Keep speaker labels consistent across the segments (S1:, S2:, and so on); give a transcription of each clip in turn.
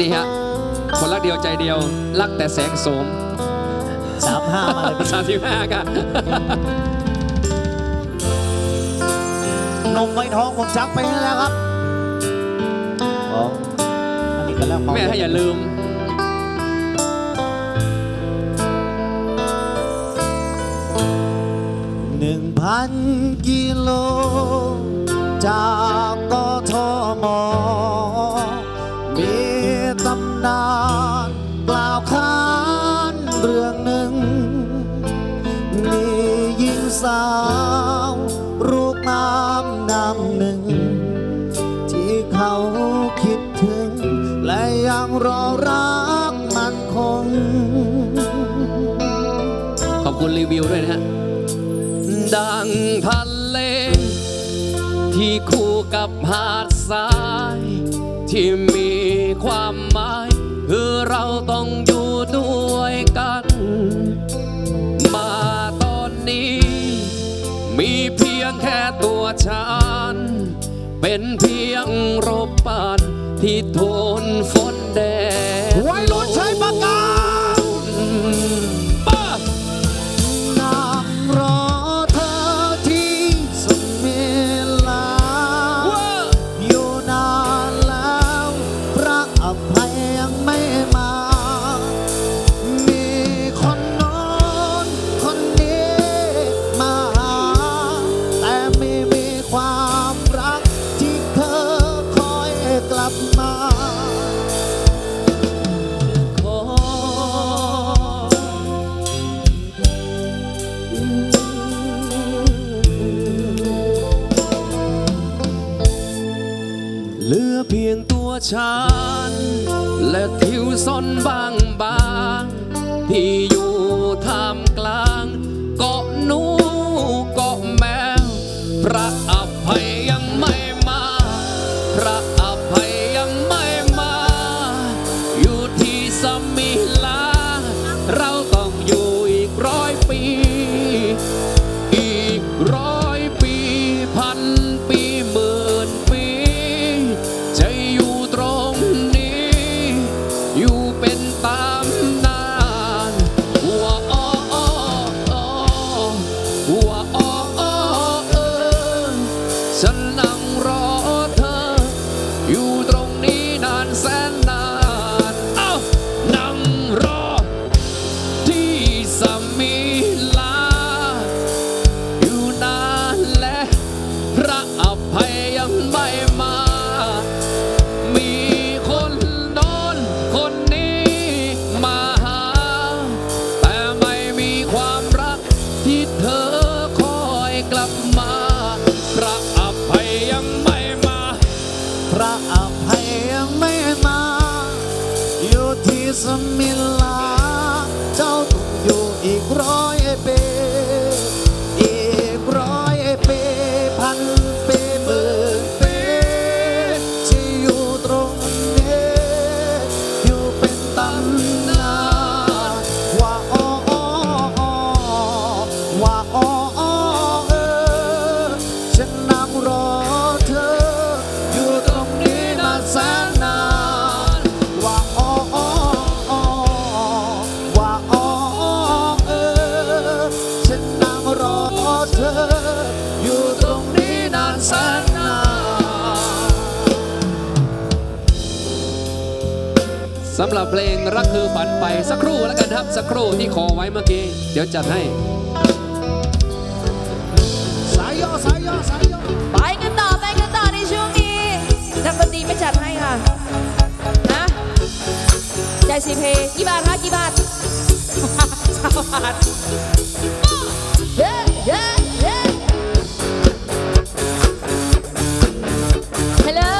S1: นี่ฮะ คนรักเดียวใจเดียว รักแต่แสงโสม
S2: สามห้ามาเลยพี่
S1: สามสิบห้ากัน
S2: นมไว้ท้องผมชักไปให้แล้วครับอ๋ออันนี้ก็แล้ว
S1: แม่ถ้าอย่าลืม
S2: หนึ่งพันกิโลจากกทมมี สาว รูปงามนำหนึ่ง ที่เขาคิดถึง และยังรอรักมันคง
S1: ขอบคุณรีวิวด้วยนะฮะ ดังพันเล ที่คู่กับหาดทราย ที่มีความหมาย คือเราต้อง เป็นเพียงรบปานที่ทน
S2: อีก
S1: รอบ พระอภัยยังไม่มา
S2: อยู่ที่สมิลา รั
S1: บเพลงรักคือฝันไปสักครู่แล้วกันครับ สักครู่ที่ขอไว้เมื่อกี้ เดี๋ยวจัดให้
S2: สายย่อสายย่อสายย่อ
S3: ไปกันต่อไปกันต่อในช่วงนี้นักดนตรีไม่จัดให้ค่ะฮะใจสิเพกี่บาทคะกี่บาทสามบาทเย้เย้เย้ Hello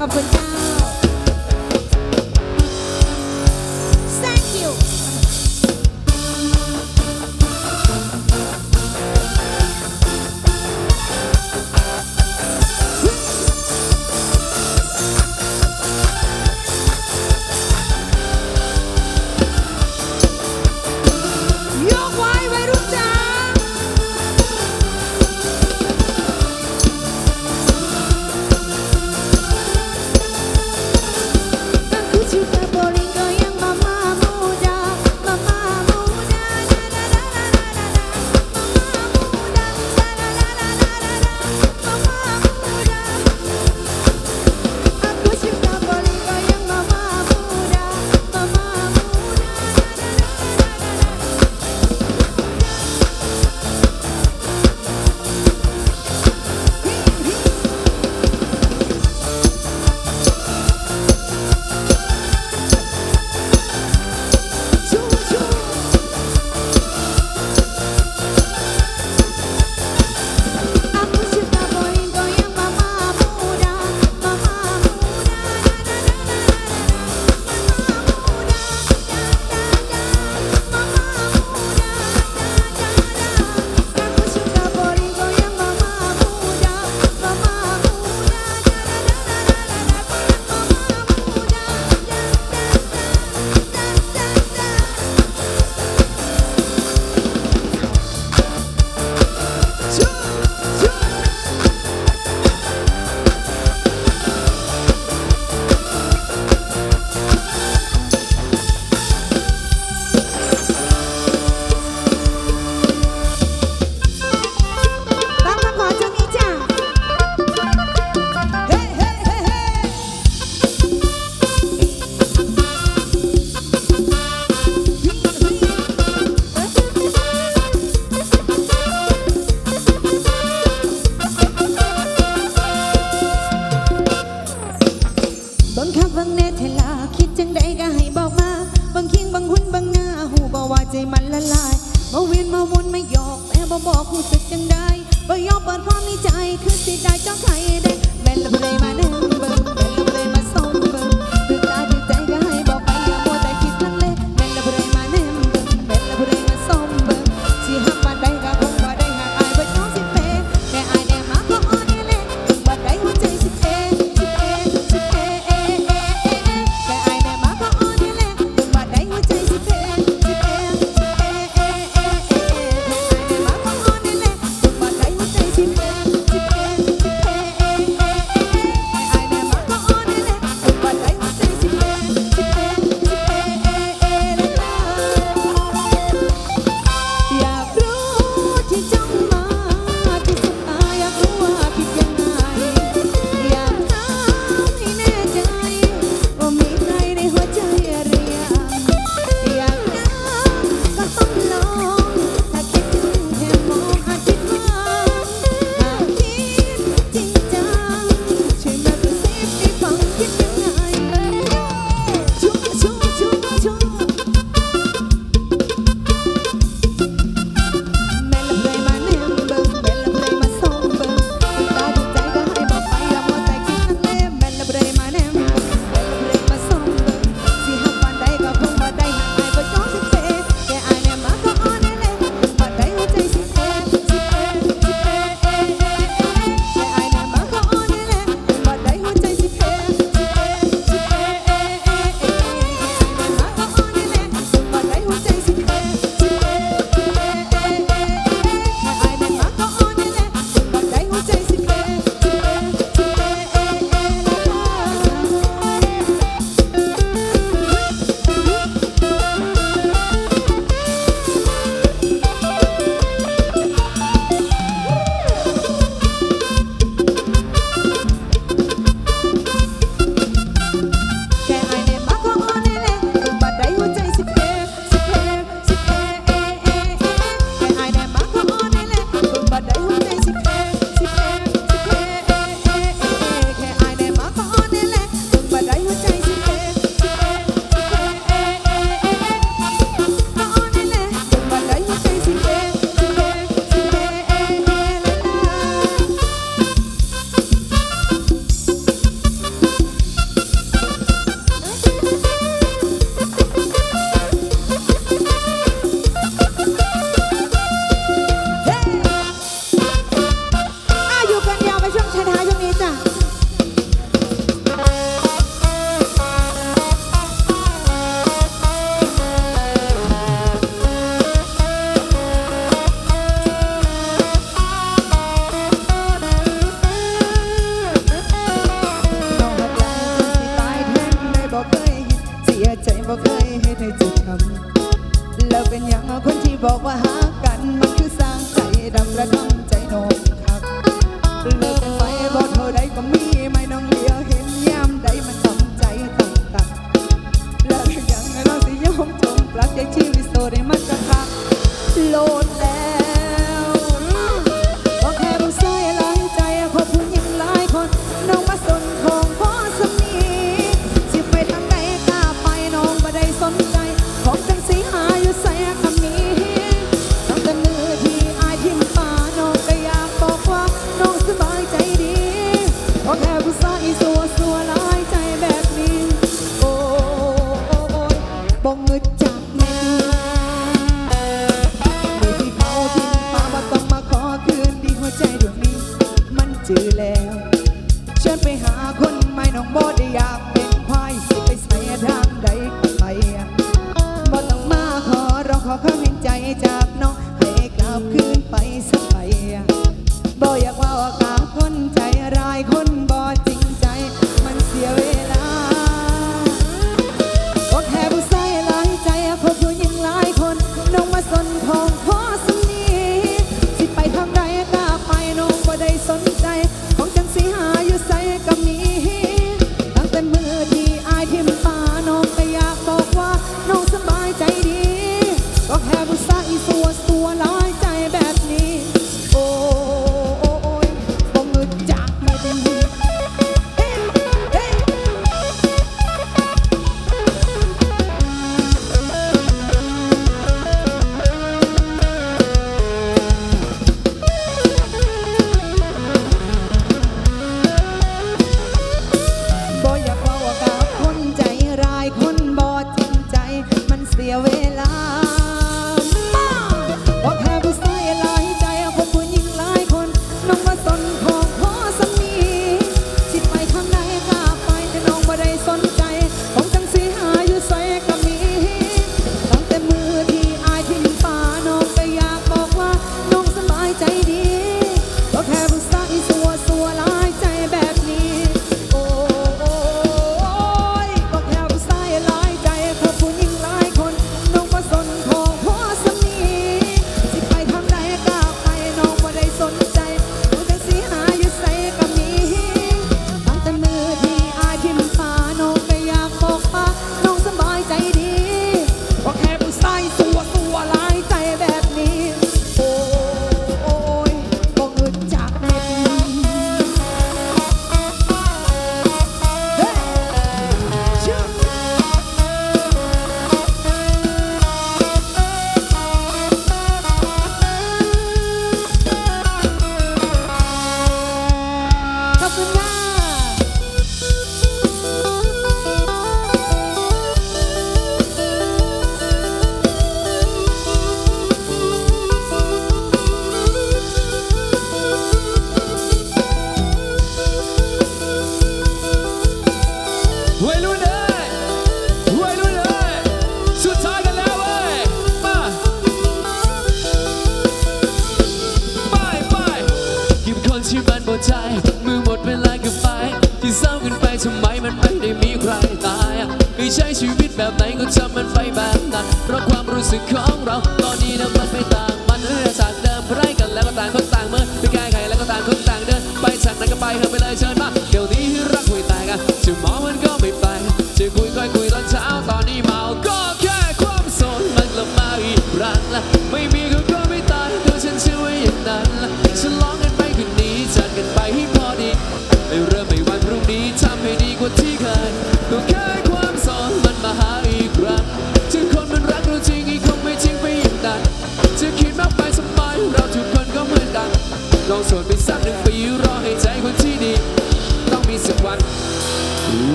S4: up with time.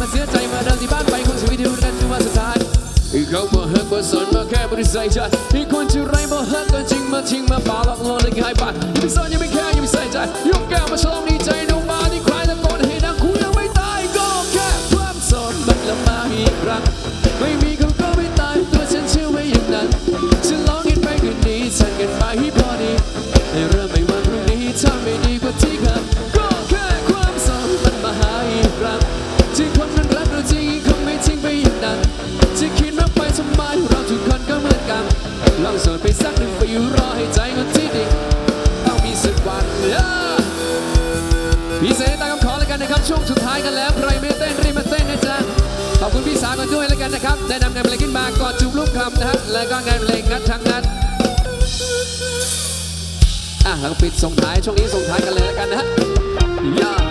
S4: มาเสียใจมาเดินที่บ้านไปคนชีวิตที่รู้กันทุกวันสุดท้ายเขาบอกเฮักบ่สนมาแค่บ
S1: ริสัยใจที่คนชื่อไรบอกเฮักก็จริงมาจริงมาปล่าหลอกลวงและกายบาดยังไม่สอนยังไม่แค่ยังไม่ใส่ใจยกแก้วมาฉลองดีใจาก็ด้วยแล้วกันนะครับ ได้นำเงินเพลงขึ้นมากอดจุบลูกคำนะฮะแล้วก็เงินเพลงนัดทั้งนั้นอะหลังปิดส่งท้ายช่วงนี้ส่งท้ายกันเลยแล้วกันนะฮะ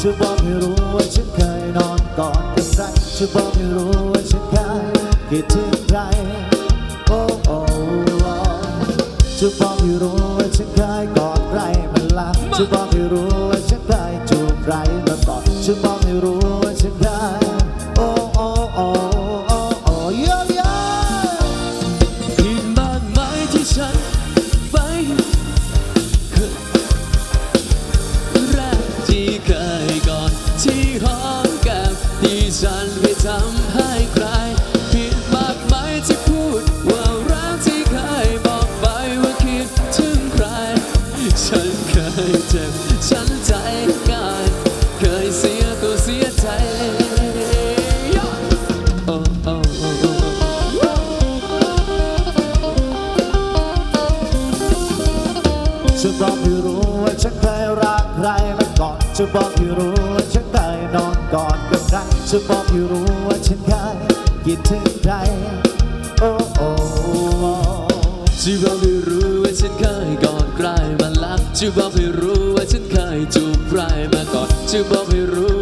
S1: เธอ
S2: บอกให้รู้ว่าฉันเคยนอนกอดกับใครเธอบอกให้รู้ว่าฉันเคยคิดถึงใครโอ้โอ้เธบอกให้รู้ว่าฉันเคยกอดใครมันละเธอบอกให้รู้ ครจะบอกให้รู้ว่าฉันเคย
S1: คิดถึงใครโอ้โอ้
S2: ที่เราได้รู้ว่าฉันเคย
S1: กอดใครมาแล้วจะบอกให้รู้ว่าฉันเคยจูบใครมาก่อนจะบอกให้รู้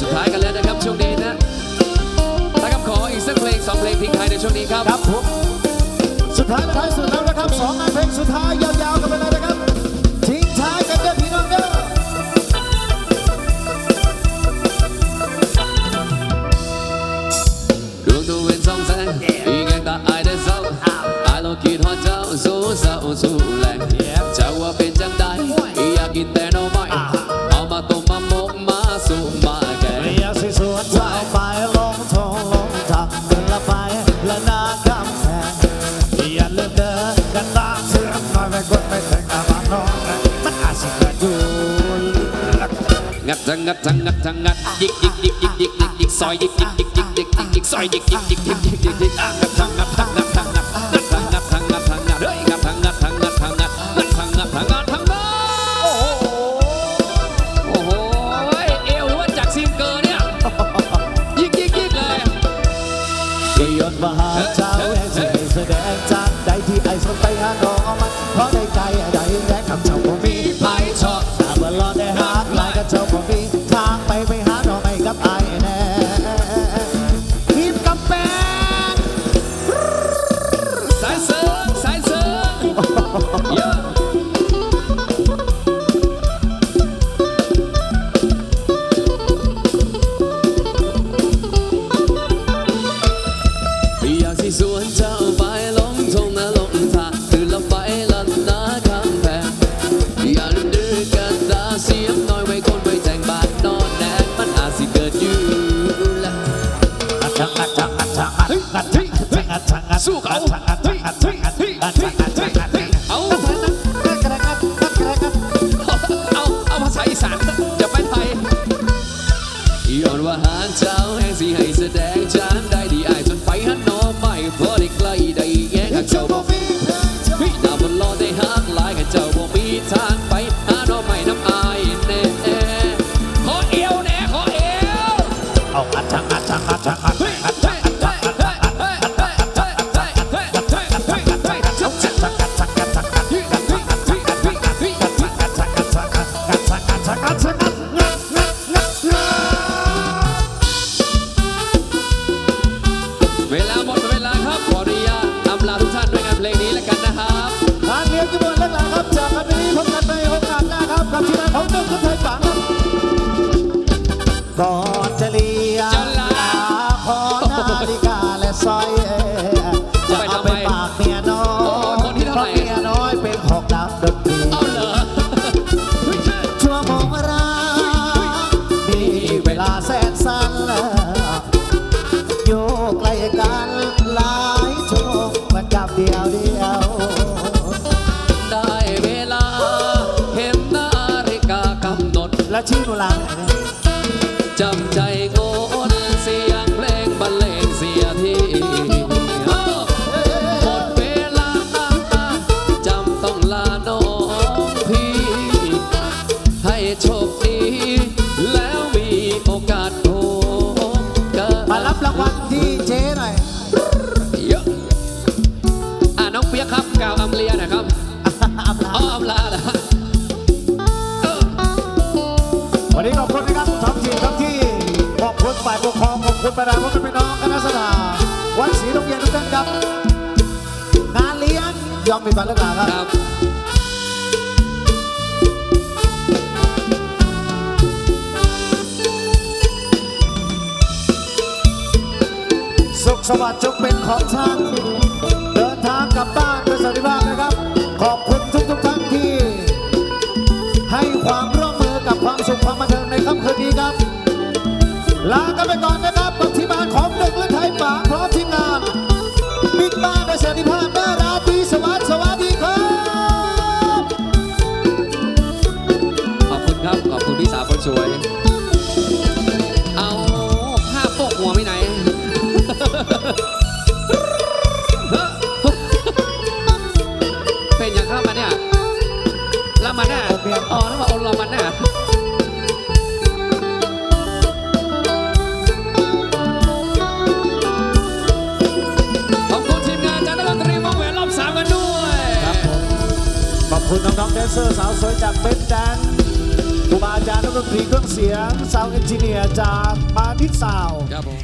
S2: สุดท้า
S1: ยกันแล้วนะครับช่วงนี้นะนะครับขออีกสักเพลงสองเพลงทิ้งท้ายในช่วงนี้ครับ
S2: ครับผมสุดท้ายท้ายสุดแล้วนะครับสองงานเพลงสุดท้ายยาวๆกันไปเลยนะครับทิ้งท้ายกันเด้อพี่น้องเด้อ
S1: ดวงดวงเป็นสองแสงอีกแง่ตาอายได้เศร้าอายลราคิดหอดเจ้าสู้เศร้าสู้แรงจาว่าเป็นจังใดอยากกินแต่โน้ต
S2: ไม่ งัดชะงัดชะ
S1: งัดยิกยิกยิกยิกยิกยิกยิกซอยยิกยิกยิกยิกยิกยิกซอยยิกยิกยิกยิกยิกยิกอะงัด
S2: ชะ
S1: งัด
S2: ชะงัด
S1: เครอง
S2: ขอบ
S1: คุ
S2: ณประธานพ่อแม่พี่น้องคณะสดาวัดศรีโรงเรียนทุกท่านครับ งานเลี้ยงยอมมีบัตรเลิกลาครับ
S1: ครับ
S2: สุขสวัสดิ์จงเป็นของท่านเดินทางกลับบ้านโดยสวัสดิภาพนะครับ ขอบคุณทุกทุกๆท่านที่ ให้ความร่วมมือกับความสุขความบันเทิงในค่ำคืนนี้ครับ ลากันไปก่อนนะครับ น
S1: เซ
S2: อร์สาวสวยจากเบนแดนครูบาอาจารย์นักดนตรีเครื่องเสียง สาวเอนจิเนียร์จากมานิดสาว
S1: ครับผม